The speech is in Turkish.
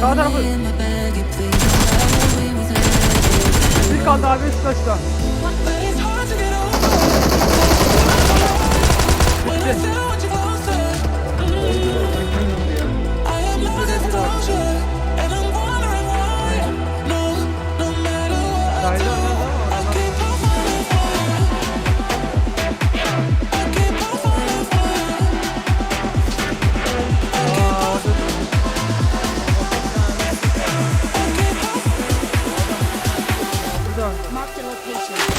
Sağ tarafı. Bir kaldı abi üst taşta. Bitti. Russian.